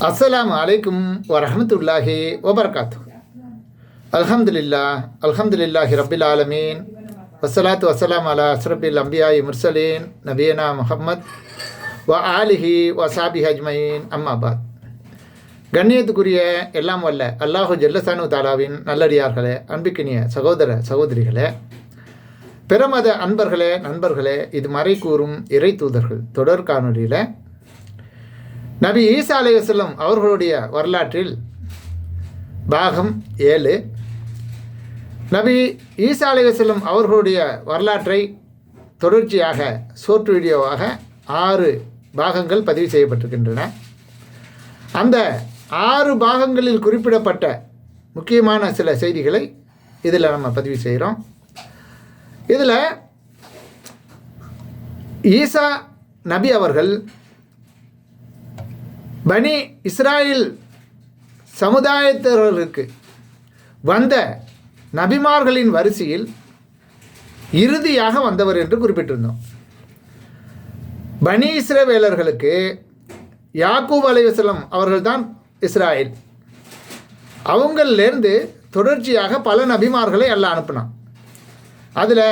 அஸ்லாம் அலைக்கும் வரமத்துல்லாஹி வபர்காத்து அல்ஹம்துலில்லா அல்ஹம்துலில்லாஹி ரபில் ஆலமீன். வசலாத்து வசலாம் அலா அஸ்ரபில் அம்பியாய் முர்சலீன் நபியனா முஹம்மத் வ ஆலிஹி வசாபி ஹஜ்மயின் அம்மாபாத் கண்ணியத்துக்குரிய எல்லாம் வல்ல அல்லாஹு ஜல்லசானு தாலாவின் நல்லடியார்களே அன்பிக்கினிய சகோதர சகோதரிகளே பிறமத அன்பர்களே நண்பர்களே இது மறை கூறும் இறை தூதர்கள் தொடர் காணொலியில் நபி ஈசா அலைவசல்லம் அவர்களுடைய வரலாற்றில் பாகம் ஏழு. நபி ஈசா அலைவசல்லம் அவர்களுடைய வரலாற்றை தொடர்ச்சியாக சோற்று வீடியோவாக ஆறு பாகங்கள் பதிவு செய்யப்பட்டிருக்கின்றன. அந்த ஆறு பாகங்களில் குறிப்பிடப்பட்ட முக்கியமான சில செய்திகளை இதில் நம்ம பதிவு செய்கிறோம். இதில் ஈசா நபி அவர்கள் பனி இஸ்ராயில் சமுதாயத்தினருக்கு வந்த நபிமார்களின் வரிசையில் இறுதியாக வந்தவர் என்று குறிப்பிட்டிருந்தோம். பனி இஸ்ரவேலர்களுக்கு யாக்கூப் அலைவசலம் அவர்கள்தான் இஸ்ராயல். அவங்களிலேருந்து தொடர்ச்சியாக பல நபிமார்களை எல்லாம் அனுப்பினான். அதில்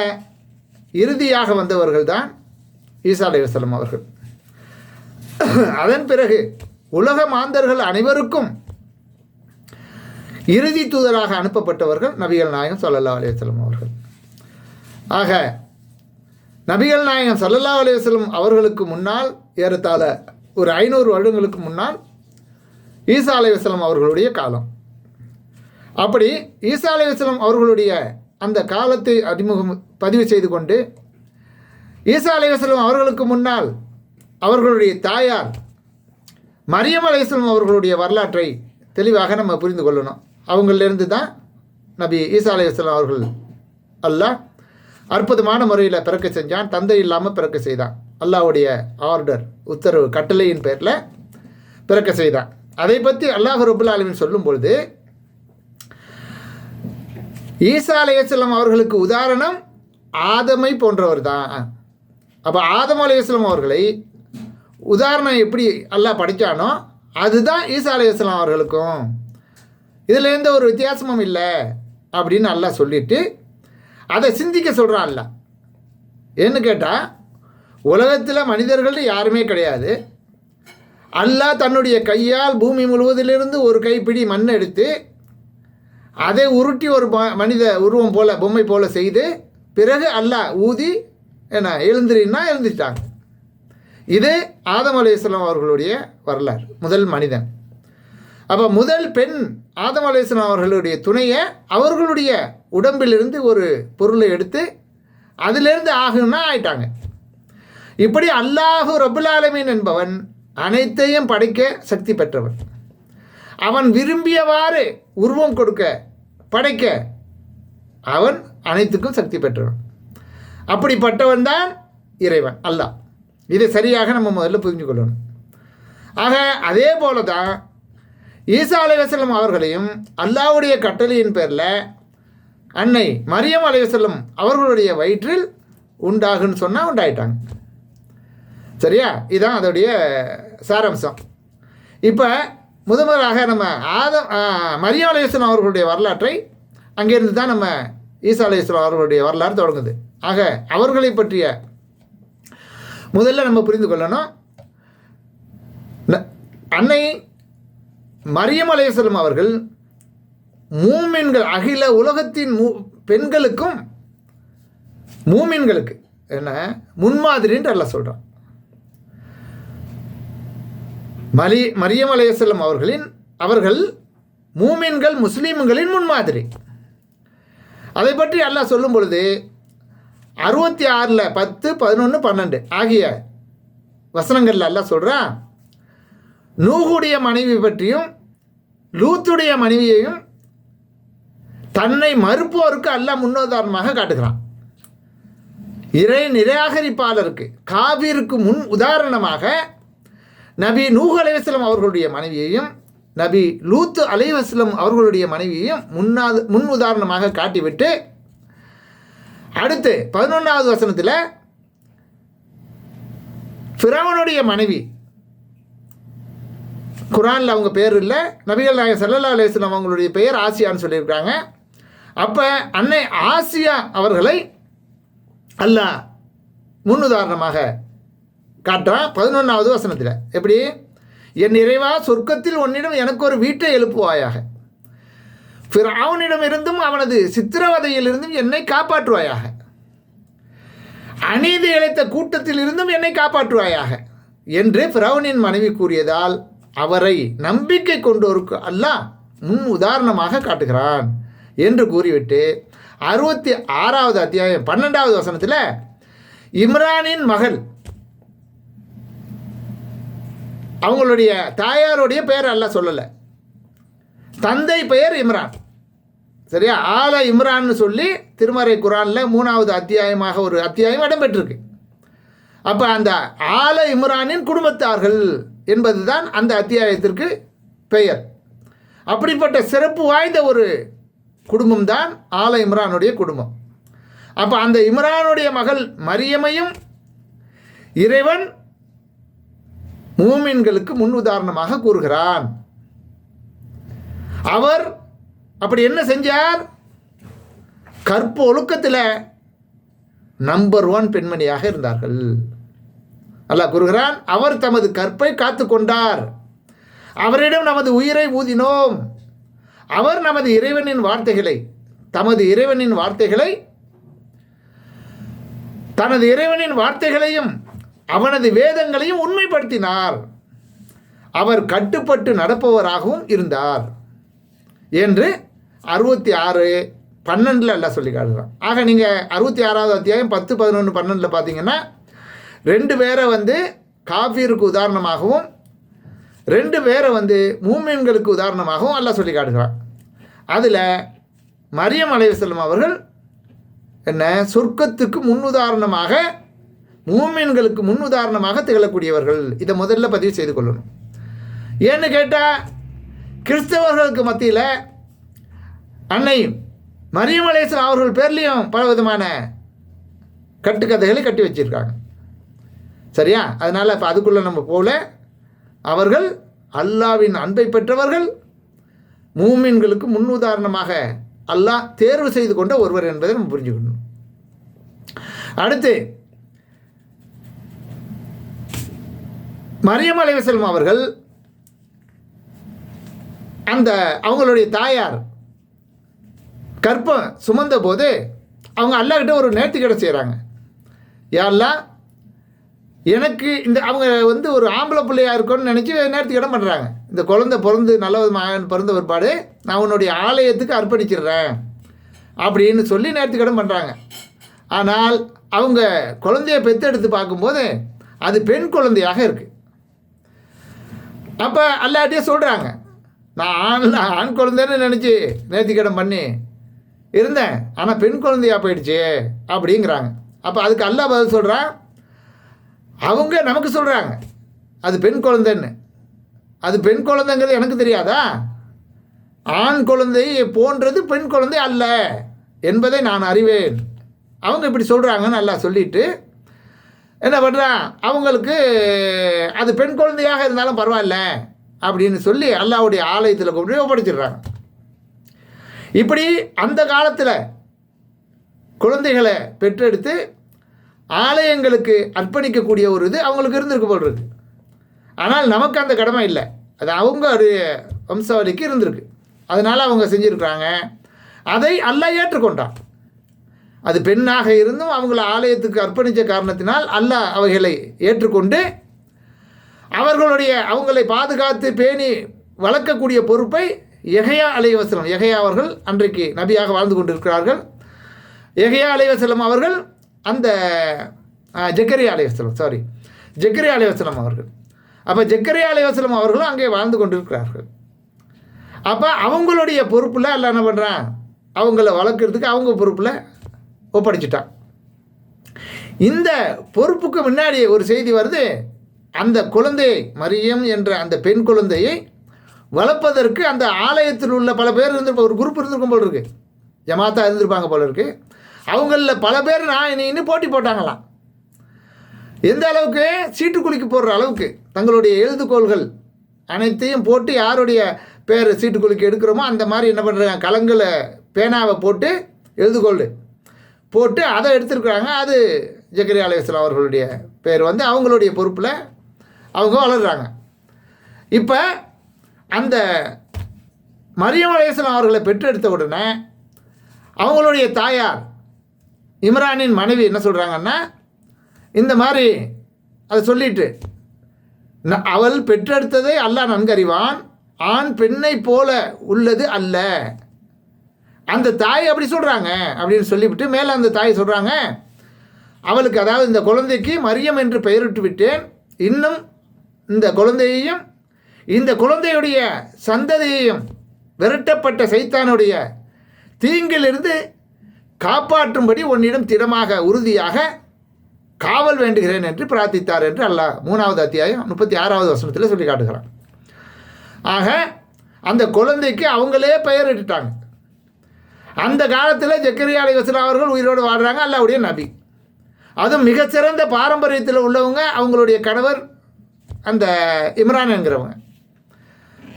இறுதியாக வந்தவர்கள் தான் ஈசா அலைவசலம் அவர்கள். அதன் பிறகு உலக மாந்தர்கள் அனைவருக்கும் இறுதி தூதராக அனுப்பப்பட்டவர்கள் நபிகள் நாயகம் சல்லல்லா அலையம் அவர்கள். ஆக நபிகள் நாயகம் சல்லல்லா அலையம் அவர்களுக்கு முன்னால் ஏறத்தாழ ஒரு ஐநூறு வருடங்களுக்கு முன்னால் ஈசா அலைவசலம் அவர்களுடைய காலம். அப்படி ஈசா அலைவசலம் அவர்களுடைய அந்த காலத்தை அறிமுகம் பதிவு செய்து கொண்டு ஈசா அலைவசலம் அவர்களுக்கு முன்னால் அவர்களுடைய தாயார் மரியம் அலையம் அவர்களுடைய வரலாற்றை தெளிவாக நம்ம புரிந்து கொள்ளணும். அவங்களிலிருந்து தான் நபி ஈசா அலையம் அவர்கள் அல்லாஹ் அற்புதமான முறையில் பிறக்க செஞ்சான் தந்தை இல்லாமல் பிறக்க செய்தான். அல்லாவுடைய ஆர்டர் உத்தரவு கட்டளையின் பேரில் பிறக்க செய்தான். அதை பற்றி அல்லாஹ் ரபுல் ஆலமின் சொல்லும் பொழுது ஈசா அலையம் அவர்களுக்கு உதாரணம் ஆதமை போன்றவர் தான். அப்போ ஆதம் அலையம் அவர்களை உதாரணம் எப்படி அல்லாஹ் படித்தானோ அதுதான் ஈசா இஸ்லாம் அவர்களுக்கும். இதில் எந்த ஒரு வித்தியாசமும் இல்லை அப்படின்னு நல்லா சொல்லிட்டு அதை சிந்திக்க சொல்கிறான் அல்ல ஏன்னு கேட்டால் உலகத்தில் மனிதர்கள் யாருமே கிடையாது. அல்லாஹ் தன்னுடைய கையால் பூமி முழுவதிலிருந்து ஒரு கைப்பிடி மண் எடுத்து அதை உருட்டி ஒரு மனித உருவம் போல் பொம்மை போல் செய்து பிறகு அல்லாஹ் ஊதி என்ன எழுந்துருன்னா எழுந்துட்டாங்க இது ஆதம் அலையம் அவர்களுடைய வரலாறு முதல் மனிதன். அப்போ முதல் பெண் ஆதம் அலையம் அவர்களுடைய துணையை அவர்களுடைய உடம்பிலிருந்து ஒரு பொருளை எடுத்து அதிலிருந்து ஆகுன்னா ஆயிட்டாங்க. இப்படி அல்லாஹு ரபுல் ஆலமீன் என்பவன் அனைத்தையும் படைக்க சக்தி பெற்றவன். அவன் விரும்பியவாறு உருவம் கொடுக்க படைக்க அவன் அனைத்துக்கும் சக்தி பெற்றவன். அப்படிப்பட்டவன் தான் இறைவன் அல்லாஹ். இதை சரியாக நம்ம முதல்ல புரிஞ்சு கொள்ளணும். ஆக அதே போல தான் ஈசா அலைவசல்லம் அவர்களையும் அல்லாவுடைய கட்டளையின் பேரில் அன்னை மரியம் அலைவசல்லம் அவர்களுடைய வயிற்றில் உண்டாகுன்னு சொன்னால் உண்டாயிட்டாங்க. சரியா? இதுதான் அதோடைய சாராம்சம். இப்போ முதல்வராக நம்ம ஆதம் மரியம் அலைவசலம் அவர்களுடைய வரலாற்றை அங்கேருந்து தான் நம்ம ஈசா அலைவசலம் அவர்களுடைய வரலாறு தொடங்குது. ஆக அவர்களை பற்றிய முதல்ல நம்ம புரிந்து கொள்ளணும். அன்னை மரியம் அலையசலம் அவர்கள் மூமின்கள் அகில உலகத்தின் மூ பெண்களுக்கும் மூமின்களுக்கு என்ன முன்மாதிரின்னு அல்ல சொல்கிறான் மலி மரியம் அலையசல்லம் அவர்களின் அவர்கள் மூமின்கள் முஸ்லீம்களின் முன்மாதிரி. அதை பற்றி அல்லாஹ் சொல்லும் பொழுது அறுபத்தி ஆறில் பத்து பதினொன்று பன்னெண்டு. ஆகிய வசனங்களில் எல்லாம் சொல்கிறான் நூகுடைய மனைவி பற்றியும் லூத்துடைய மனைவியையும் தன்னை மறுப்போருக்கு அல்ல முன்னுதாரணமாக காட்டுகிறான். இறை நிராகரிப்பாளருக்கு காவிற்கு முன் உதாரணமாக நபி நூஹ் அலைவாஸ்லம் அவர்களுடைய மனைவியையும் நபி லூத்து அலைவாஸ்லம் அவர்களுடைய மனைவியையும் முன்னாது முன் உதாரணமாக காட்டிவிட்டு அடுத்து பதினொன்றாவது வசனத்தில் ஃபிரவனுடைய மனைவி. குரானில் அவங்க பேர் இல்லை. நபிகள் நாயகம் சல்லல்லா அலிஸ்லாம் அவங்களுடைய பெயர் ஆசியான்னு சொல்லியிருக்காங்க. அப்போ அன்னை ஆசியா அவர்களை அல்லாஹ் முன்னுதாரணமாக காட்டுறான் பதினொன்றாவது வசனத்தில். எப்படி? என் நிறைவாக சொர்க்கத்தில் உன்னிடம் எனக்கு ஒரு வீட்டை எழுப்புவாயாக. ஃபிரௌனிடம் அவனது சித்திரவதையிலிருந்தும் என்னை காப்பாற்றுவாயாக. அநீதி இழைத்த கூட்டத்தில் இருந்தும் என்னை காப்பாற்றுவாயாக என்று ஃபிரௌனின் மனைவி கூறியதால் அவரை நம்பிக்கை கொண்டோருக்கு அல்லாஹ் முன் உதாரணமாக காட்டுகிறான் என்று கூறிவிட்டு அறுபத்தி ஆறாவது அத்தியாயம் பன்னெண்டாவது வசனத்தில் இம்ரானின் மகள் அவங்களுடைய தாயாருடைய பெயர் அல்ல சொல்லலை. தந்தை பெயர் இம்ரான். சரியா? ஆல இம்ரான்னு சொல்லி திருமறை குரானில் மூணாவது அத்தியாயமாக ஒரு அத்தியாயம் இடம்பெற்றிருக்கு. அப்போ அந்த ஆல இம்ரானின் குடும்பத்தார்கள் என்பது தான் அந்த அத்தியாயத்திற்கு பெயர். அப்படிப்பட்ட சிறப்பு வாய்ந்த ஒரு குடும்பம் தான் ஆல இம்ரானுடைய குடும்பம். அப்போ அந்த இம்ரானுடைய மகள் மரியமையும் இறைவன் மூமின்களுக்கு முன் உதாரணமாக கூறுகிறான். அவர் அப்படி என்ன செஞ்சார்? கற்பு ஒழுக்கத்தில் நம்பர் ஒன் பெண்மணியாக இருந்தார்கள். அல்லாஹ் கூறுகிறான் அவர் தமது கற்பை காத்து கொண்டார். அவரிடம் நமது உயிரை ஊதினோம். அவர் நமது இறைவனின் வார்த்தைகளை தமது இறைவனின் வார்த்தைகளை தனது இறைவனின் வார்த்தைகளையும் அவனது வேதங்களையும் உண்மைப்படுத்தினார். அவர் கட்டுப்பட்டு நடப்பவராகவும் இருந்தார். என்று அறுபத்தி ஆறு பன்னெண்டில் எல்லாம் சொல்லி காட்டுறான். ஆக நீங்கள் அறுபத்தி ஆறாவது அத்தியாயம் பத்து பதினொன்று பன்னெண்டில் பார்த்தீங்கன்னா ரெண்டு பேரை வந்து காஃபீருக்கு உதாரணமாகவும் ரெண்டு பேரை வந்து மூமீன்களுக்கு உதாரணமாகவும் எல்லாம் சொல்லி காட்டுகிறான். அதில் மரியம் அலைவசல்லம் அவர்கள் என்ன சொர்க்கத்துக்கு முன்னுதாரணமாக மூமீன்களுக்கு முன்னுதாரணமாக திகழக்கூடியவர்கள். இதை முதல்ல பதிவு செய்து கொள்ளணும். ஏன்னு கேட்டால் கிறிஸ்தவர்களுக்கு மத்தியில் அன்னை மரியமலேசன் அவர்கள் பேர்லேயும் பல விதமான கட்டுக்கதைகளை கட்டி வச்சிருக்காங்க. சரியா? அதனால் இப்போ அதுக்குள்ளே நம்ம போல அவர்கள் அல்லாவின் அன்பை பெற்றவர்கள் மூமின்களுக்கு முன்னுதாரணமாக அல்லாஹ் தேர்வு செய்து கொண்ட ஒருவர் என்பதை நம்ம புரிஞ்சுக்கணும். அடுத்து மரியம் அலைவசல்லம் அவர்கள் அந்த அவங்களுடைய தாயார் கற்பம் சுமந்த போது அவங்க அல்லாக்கிட்ட ஒரு நேர்த்திக்கடை செய்கிறாங்க யாரெல்லாம் எனக்கு இந்த அவங்க வந்து ஒரு ஆம்பளை பிள்ளையாக இருக்கும்னு நினச்சி நேர்த்திக்கடன் பண்ணுறாங்க இந்த குழந்தை பிறந்து நல்ல விதமாக பிறந்த பிற்பாடு நான் உன்னுடைய ஆலயத்துக்கு அர்ப்பணிச்சிடுறேன் அப்படின்னு சொல்லி நேர்த்திக்கடன் பண்ணுறாங்க ஆனால் அவங்க குழந்தைய பெற்றெடுத்து பார்க்கும்போது அது பெண் குழந்தையாக இருக்குது அப்போ அல்லாட்டியே சொல்கிறாங்க நான் ஆண் ஆண் குழந்தைன்னு நினச்சி நேர்த்திக்கடன் பண்ணி இருந்தேன். ஆனால் பெண் குழந்தையாக போயிடுச்சு அப்படிங்கிறாங்க. அப்போ அதுக்கு அல்லா பதில் சொல்கிறான் அவங்க நமக்கு சொல்கிறாங்க அது பெண் குழந்தைன்னு. அது பெண் குழந்தைங்கிறது எனக்கு தெரியாதா? ஆண் குழந்தை போன்றது பெண் குழந்தை அல்ல என்பதை நான் அறிவேன். அவங்க இப்படி சொல்கிறாங்கன்னு நல்லா சொல்லிட்டு என்ன பண்ணுறான் அவங்களுக்கு அது பெண் குழந்தையாக இருந்தாலும் பரவாயில்ல. அப்படின்னு சொல்லி அல்லாவுடைய ஆலயத்தில் கொண்டு ஒப்படைச்சிடுறாங்க. இப்படி அந்த காலத்தில் குழந்தைகளை பெற்றெடுத்து ஆலயங்களுக்கு அர்ப்பணிக்கக்கூடிய ஒரு இது அவங்களுக்கு இருந்திருக்கு போல் இருக்கு. ஆனால் நமக்கு அந்த கடமை இல்லை. அது அவங்க ஒரு வம்சாவளிக்கு இருந்திருக்கு. அதனால் அவங்க செஞ்சுருக்குறாங்க. அதை அல்லாஹ் ஏற்றுக்கொண்டான். அது பெண்ணாக இருந்தும் அவங்கள ஆலயத்துக்கு அர்ப்பணித்த காரணத்தினால் அல்லாஹ் அவைகளை ஏற்றுக்கொண்டு அவர்களுடைய அவங்களை பாதுகாத்து பேணி வளர்க்கக்கூடிய பொறுப்பை எகையா அலைவசலம் எகையா அவர்கள் அன்றைக்கு நபியாக வாழ்ந்து கொண்டிருக்கிறார்கள். எகையா அலைவசலம் அவர்கள் அந்த ஜக்கரியா அலைவசலம் சாரி ஜக்கரியா அலைவசலம் அவர்கள். அப்போ ஜக்கரியா அலைவசலம் அவர்களும் அங்கே வாழ்ந்து கொண்டிருக்கிறார்கள். அப்போ அவங்களுடைய பொறுப்பில் எல்லாம் என்ன பண்ணுறான் அவங்கள வளர்க்குறதுக்கு அவங்க பொறுப்பில் ஒப்படைச்சிட்டான். இந்த பொறுப்புக்கு முன்னாடி ஒரு செய்தி வருது. அந்த குழந்தையை மரியம் என்ற அந்த பெண் குழந்தையை வளர்ப்பதற்கு அந்த ஆலயத்தில் உள்ள பல பேர் இருந்து ஒரு குரூப் இருந்திருக்கும் போல இருக்கு. ஜமாத்தா இருந்திருப்பாங்க போல இருக்கு. அவங்களில் பல பேர் நான் இனி இன்னும் போட்டி போட்டாங்களாம். எந்த அளவுக்கு சீட்டு குலுக்கி போடுற அளவுக்கு தங்களுடைய எழுதுகோள்கள் அனைத்தையும் போட்டு யாருடைய பேர் சீட்டுக்குலுக்கு எடுக்கிறோமோ அந்த மாதிரி என்ன பண்ணுறாங்க கலங்களை பேனாவை போட்டு எழுதுகோள் போட்டு அதை எடுத்துருக்குறாங்க. அது ஜக்கரி அலையாஸ்லாம் அவர்களுடைய பேர் வந்து அவங்களுடைய பொறுப்பில் அவங்க வளர்கிறாங்க இப்போ அந்த மரியம் அவர்களை பெற்றெடுத்த உடனே அவங்களுடைய தாயார் இம்ரானின் மனைவி என்ன சொல்கிறாங்கன்னா இந்த மாதிரி அதை சொல்லிட்டு அவள் பெற்றெடுத்ததை அல்லா நன்கறிவான் ஆண் பெண்ணை போல உள்ளது அல்ல. அந்த தாய் அப்படி சொல்கிறாங்க அப்படின்னு சொல்லிவிட்டு மேலே அந்த தாய் சொல்கிறாங்க அவளுக்கு அதாவது இந்த குழந்தைக்கு மரியம் என்று பெயரிட்டு விட்டேன் இன்னும் இந்த குழந்தையையும் இந்த குழந்தையுடைய சந்ததியையும் விரட்டப்பட்ட சைத்தானுடைய தீங்கிலிருந்து காப்பாற்றும்படி உன்னிடம் திடமாக உறுதியாக காவல் வேண்டுகிறேன் என்று பிரார்த்தித்தார் என்று அல்லாஹ் மூணாவது அத்தியாயம் முப்பத்தி ஆறாவது வசனத்தில் சொல்லி காட்டுகிறான். ஆக அந்த குழந்தைக்கு அவங்களே பெயரிட்டுட்டாங்க. அந்த காலத்தில் ஜக்கரியா அலைவசலம் அவர்கள் உயிரோடு வாழ்கிறாங்க அல்லாவுடைய நபி. அதுவும் மிகச்சிறந்த பாரம்பரியத்தில் உள்ளவங்க அவங்களுடைய கணவர் அந்த இம்ரான் என்கிறவங்க.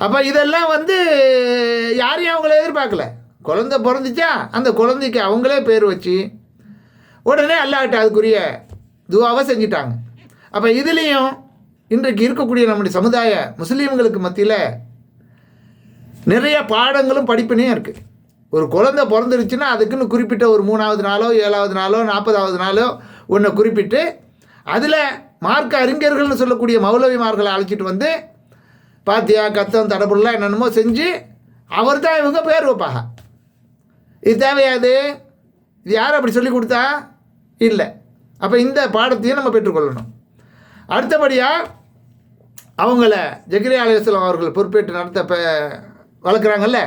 அப்போ இதெல்லாம் வந்து யாரையும் அவங்கள எதிர்பார்க்கல. குழந்த பிறந்துச்சா அந்த குழந்தைக்கு அவங்களே பேர் வச்சு உடனே அல்லாட்ட அதுக்குரிய துவாவை செஞ்சிட்டாங்க. அப்போ இதுலேயும் இன்றைக்கு இருக்கக்கூடிய நம்முடைய சமுதாய முஸ்லீம்களுக்கு மத்தியில் நிறைய பாடங்களும் படிப்பினையும் இருக்குது ஒரு குழந்தை பிறந்துருச்சுன்னா அதுக்குன்னு குறிப்பிட்ட ஒரு மூணாவது நாளோ ஏழாவது நாளோ நாற்பதாவது நாளோ ஒன்றை குறிப்பிட்டு அதில் மார்க்க அறிஞர்கள்னு சொல்லக்கூடிய மௌலவிமார்களை அழைச்சிட்டு வந்து பாத்தியா கத்தம் தடபுல்லாம் என்னென்னமோ செஞ்சு அவர் தான் இவங்க பேர் வைப்பாங்க. இது தேவையாது இது? யார் அப்படி சொல்லி கொடுத்தா? இல்லை. அப்போ இந்த பாடத்தையும் நம்ம பெற்றுக்கொள்ளணும் அடுத்தபடியாக அவங்கள ஜெகிரி ஆலயசலம் அவர்கள் பொறுப்பேற்று நடத்த வளர்க்குறாங்கல்ல?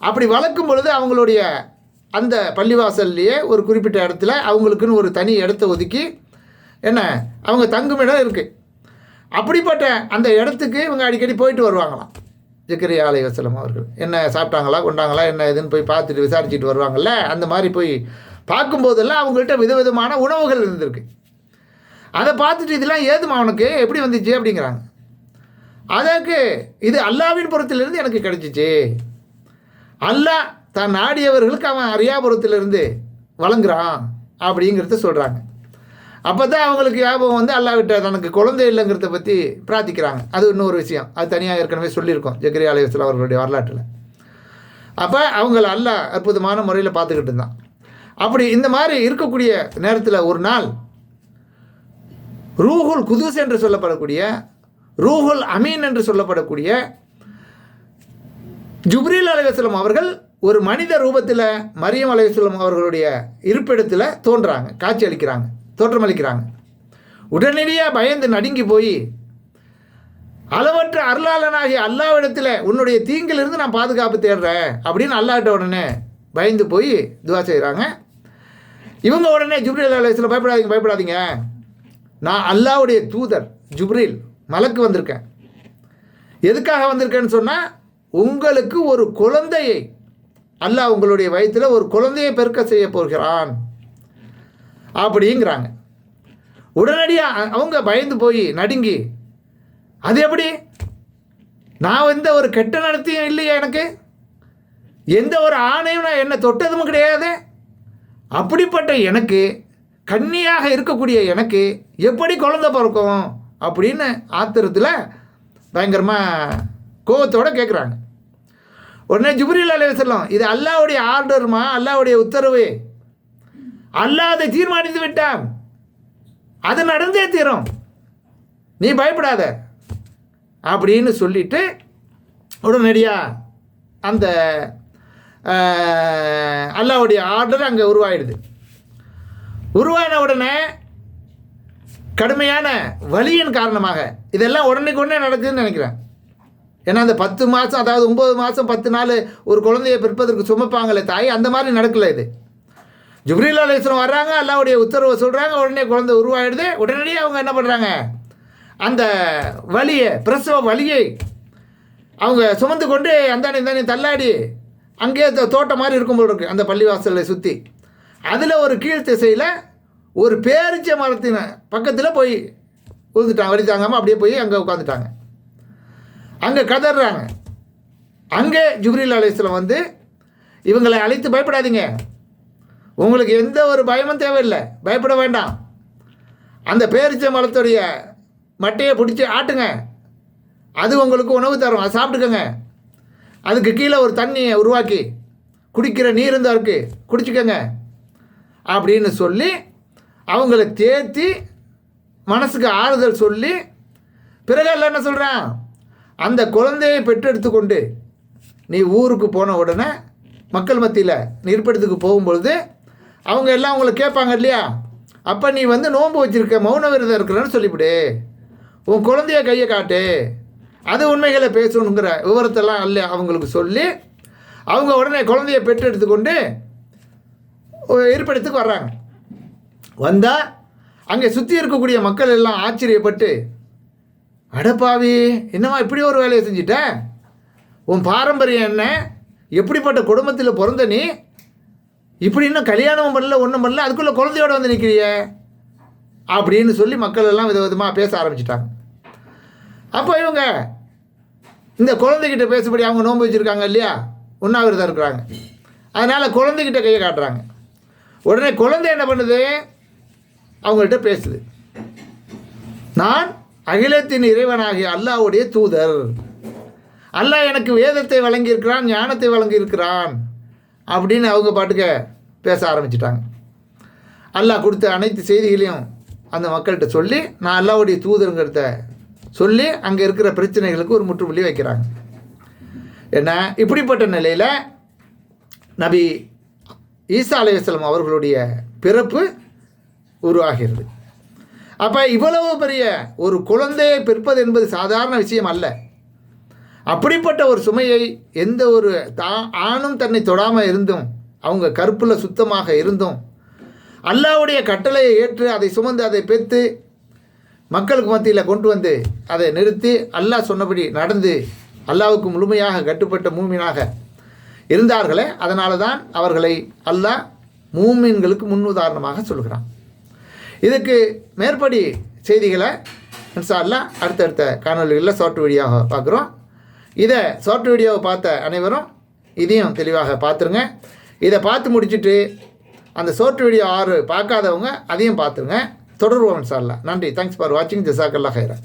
அப்படி வளர்க்கும் பொழுது அவங்களுடைய அந்த பள்ளிவாசல்லையே ஒரு குறிப்பிட்ட இடத்துல அவங்களுக்குன்னு ஒரு தனி இடத்த ஒதுக்கி என்ன? அவங்க தங்கும் இடம் இருக்குது அப்படிப்பட்ட அந்த இடத்துக்கு இவங்க அடிக்கடி போயிட்டு வருவாங்களாம். ஜக்கரி ஆலை வசலம் அவர்கள். என்ன சாப்பிட்டாங்களா? கொண்டாங்களா? என்ன இதுன்னு போய் பார்த்துட்டு விசாரிச்சுட்டு வருவாங்கல்ல? அந்த மாதிரி போய் பார்க்கும்போதெல்லாம் அவங்கள்ட்ட விதவிதமான உணவுகள் இருந்திருக்கு. அதை பார்த்துட்டு இதெல்லாம் ஏதுமா அவனுக்கு எப்படி வந்துச்சு? அப்படிங்கிறாங்க. அதற்கு இது அல்லாவின் புறத்திலிருந்து எனக்கு கிடைச்சிச்சு. அல்லாஹ் தான் நாடியவர்களுக்கு அவன் அரியாபுரத்திலிருந்து வழங்குறான் அப்படிங்கிறத சொல்கிறாங்க அப்போ தான் அவங்களுக்கு ஞாபகம் வந்து அல்லாவிட்ட தனக்கு குழந்தை இல்லைங்கிறத பற்றி பிரார்த்திக்கிறாங்க. அது இன்னொரு விஷயம். அது தனியாக ஏற்கனவே சொல்லியிருக்கோம். ஜக்கரி அலைவசல் அவர்களுடைய வரலாற்றில். அப்போ அவங்கள அல்ல அற்புதமான முறையில் பார்த்துக்கிட்டு இருந்தான். அப்படி இந்த மாதிரி இருக்கக்கூடிய நேரத்தில் ஒரு நாள் ரூஹுல் குதுஸ் என்று சொல்லப்படக்கூடிய ரூஹுல் அமீன் என்று சொல்லப்படக்கூடிய ஜுப்ரீல் அலைவசலம் அவர்கள் ஒரு மனித ரூபத்தில் மரியம் அலைவசலம் அவர்களுடைய இருப்பிடத்தில் தோன்றாங்க காட்சி அளிக்கிறாங்க. தோற்றமளிக்கிறாங்க. உடனடியாக பயந்து நடுங்கி போய் அளவற்ற அருளாளனாகிய அல்லாவிடத்தில் உன்னுடைய தீங்கிலிருந்து நான் பாதுகாப்பு தேடுறேன் அப்படின்னு அல்லாட்ட உடனே பயந்து போய் துவா செய்கிறாங்க இவங்க உடனே ஜுப்ரீல் அலையத்தில் பயப்படாதீங்க பயப்படாதீங்க. நான் அல்லாவுடைய தூதர் ஜுப்ரீல் மலக்கு வந்திருக்கேன். எதுக்காக வந்திருக்கேன்னு சொன்னால் உங்களுக்கு ஒரு குழந்தையை அல்லாஹ் உங்களுடைய வயிற்றில் ஒரு குழந்தையை பெருக்க செய்ய போகிறான். அப்படிங்கிறாங்க. உடனடியாக அவங்க பயந்து போய் நடுங்கி அது எப்படி? நான் எந்த ஒரு கெட்ட நடத்தியும் இல்லையா எனக்கு? எந்த ஒரு ஆணையும் நான் என்னை தொட்டதும் கிடையாது. அப்படிப்பட்ட எனக்கு கன்னியாக இருக்கக்கூடிய எனக்கு எப்படி குழந்தை பிறக்கும்? அப்படின்னு ஆத்திரத்தில் பயங்கரமாக கோபத்தோடு கேட்குறாங்க உடனே ஜுப்ரீல் அலைவசல்லம் இது அல்லாவுடைய ஆர்டருமா? அல்லாவுடைய உத்தரவு? அல்லாஹ் அதை தீர்மானித்து விட்டான் அது நடந்தே தீரும். நீ பயப்படாத. அப்படின்னு சொல்லிட்டு உடனடியாக அந்த அல்லாவுடைய அல்லாஹ்வுடைய ஆர்டர் அங்கே உருவாயிடுது. உருவான உடனே கடுமையான வலியின் காரணமாக இதெல்லாம் உடனுக்கு உடனே நடக்குதுன்னு நினைக்கிறேன். ஏன்னா அந்த பத்து மாதம் அதாவது ஒம்பது மாதம் பத்து நாள் ஒரு குழந்தையை பிற்பதற்கு சுமப்பாங்களே தாய் அந்த மாதிரி நடக்கல இது. ஜிப்ரீல் அலிஸ்லம் வர்றாங்க அல்லாவுடைய உத்தரவை சொல்கிறாங்க உடனே குழந்தை உருவாயிடுது உடனடியாக அவங்க என்ன பண்ணுறாங்க அந்த வலியை பிரசவ வலியை அவங்க சுமந்து கொண்டு அந்தானி இந்தானி தள்ளாடி அங்கேயே தோட்டம் மாதிரி இருக்கும் போல் இருக்குது அந்த பள்ளிவாசலை சுற்றி அதில் ஒரு கீழ் திசையில் ஒரு பேரிச்ச மரத்தின் பக்கத்தில் போய் விழுந்துட்டாங்க வழி தாங்காமல் அப்படியே போய் அங்கே உட்காந்துட்டாங்க அங்கே கதறாங்க அங்கே ஜிப்ரீல் அலைஸ்லாம் வந்து இவங்களை அழைத்து பயப்படாதீங்க. உங்களுக்கு எந்த ஒரு பயமும் தேவையில்லை. பயப்பட வேண்டாம். அந்த பேரிச்ச மரத்துடைய மட்டையை பிடிச்சி ஆட்டுங்க. அது உங்களுக்கு உணவு தரும். அதை சாப்பிட்டுக்கோங்க. அதுக்கு கீழே ஒரு தண்ணியை உருவாக்கி குடிக்கிற நீர் இருந்தால் இருக்குது குடிச்சிக்கோங்க. அப்படின்னு சொல்லி அவங்கள தேர்த்தி மனசுக்கு ஆறுதல் சொல்லி பிறகு எல்லாம் என்ன சொல்கிறான் அந்த குழந்தையை பெற்றெடுத்து கொண்டு நீ ஊருக்கு போன உடனே மக்கள் மத்தியில் நிற்படத்துக்கு போகும்பொழுது அவங்க எல்லாம் அவங்கள கேட்பாங்க இல்லையா? அப்போ நீ வந்து நோன்பு வச்சுருக்க மௌன விரதம் இருக்கிறன்னு சொல்லிவிடு. உன் குழந்தைய கையை காட்டு. அது உண்மைகளை பேசணுங்கிற விவரத்தெல்லாம் அல்ல அவங்களுக்கு சொல்லி அவங்க உடனே குழந்தைய பெற்றெடுத்து கொண்டு இருப்பிடத்துக்கு வர்றாங்க. வந்தால் அங்கே சுற்றி இருக்கக்கூடிய மக்கள் எல்லாம் ஆச்சரியப்பட்டு அடப்பாவி என்னம்மா இப்படி ஒரு வேலையை செஞ்சிட்ட? உன் பாரம்பரியம் என்ன? எப்படிப்பட்ட குடும்பத்தில் பிறந்த நீ? இப்படி இன்னும் கல்யாணமும் பண்ணல ஒன்றும் பண்ணல அதுக்குள்ளே குழந்தையோட வந்து நிற்கிறியே அப்படின்னு சொல்லி மக்கள் எல்லாம் வித விதமாக பேச ஆரம்பிச்சிட்டாங்க. அப்போ இவங்க இந்த குழந்தைகிட்ட பேசுபடி அவங்க நோன்பு வச்சுருக்காங்க இல்லையா? உண்ணாவிரதம் இருக்கிறாங்க. அதனால் குழந்தைகிட்ட கையை காட்டுறாங்க. உடனே குழந்தை என்ன பண்ணுது? அவங்கள்ட்ட பேசுது. நான் அகிலத்தின் இறைவனாகிய அல்லாவுடைய தூதர். அல்லாஹ் எனக்கு வேதத்தை வழங்கியிருக்கிறான் ஞானத்தை வழங்கியிருக்கிறான். அப்படின்னு அவங்க பாட்டுக்க பேச ஆரம்பிச்சிட்டாங்க. அல்லாஹ் கொடுத்த அனைத்து செய்திகளையும் அந்த மக்கள்கிட்ட சொல்லி நான் அல்லாவுடைய தூதருங்கிறத சொல்லி அங்கே இருக்கிற பிரச்சனைகளுக்கு ஒரு முற்றுப்புள்ளி வைக்கிறாங்க. ஏன்னா இப்படிப்பட்ட நிலையில் நபி ஈசா அலையாஸ்லாம் அவர்களுடைய பிறப்பு உருவாகிறது. அப்போ இவ்வளவு பெரிய ஒரு குழந்தையை பிற்பது என்பது சாதாரண விஷயம் அல்ல. அப்படிப்பட்ட ஒரு சுமையை எந்த ஒரு தா ஆணும் தன்னை தொடாமல் இருந்தும் அவங்க கருப்பில் சுத்தமாக இருந்தும் அல்லாவுடைய கட்டளையை ஏற்று அதை சுமந்து அதை பெற்று மக்களுக்கு மத்தியில் கொண்டு வந்து அதை நிறுத்தி அல்லாஹ் சொன்னபடி நடந்து அல்லாவுக்கு முழுமையாக கட்டுப்பட்ட மூமினாக இருந்தார்களே அதனால தான் அவர்களை அல்லாஹ் மூமின்களுக்கு முன்னுதாரணமாக சொல்கிறான். இதுக்கு மேற்படி செய்திகளை இன்சா அல்லாஹ் அடுத்தடுத்த காணொலிகளில் சோட்டு வழியாக பார்க்குறோம். இதை ஷார்ட் வீடியோவை பார்த்த அனைவரும் இதையும் தெளிவாக பார்த்துருங்க. இதை பார்த்து முடிச்சுட்டு அந்த ஷார்ட் வீடியோ ஆறு பார்க்காதவங்க அதையும் பார்த்துருங்க. தொடர்வோம் சார்ல நன்றி. தேங்க்ஸ் ஃபார் வாட்சிங் ஜசாக்கல்லா ஹைரா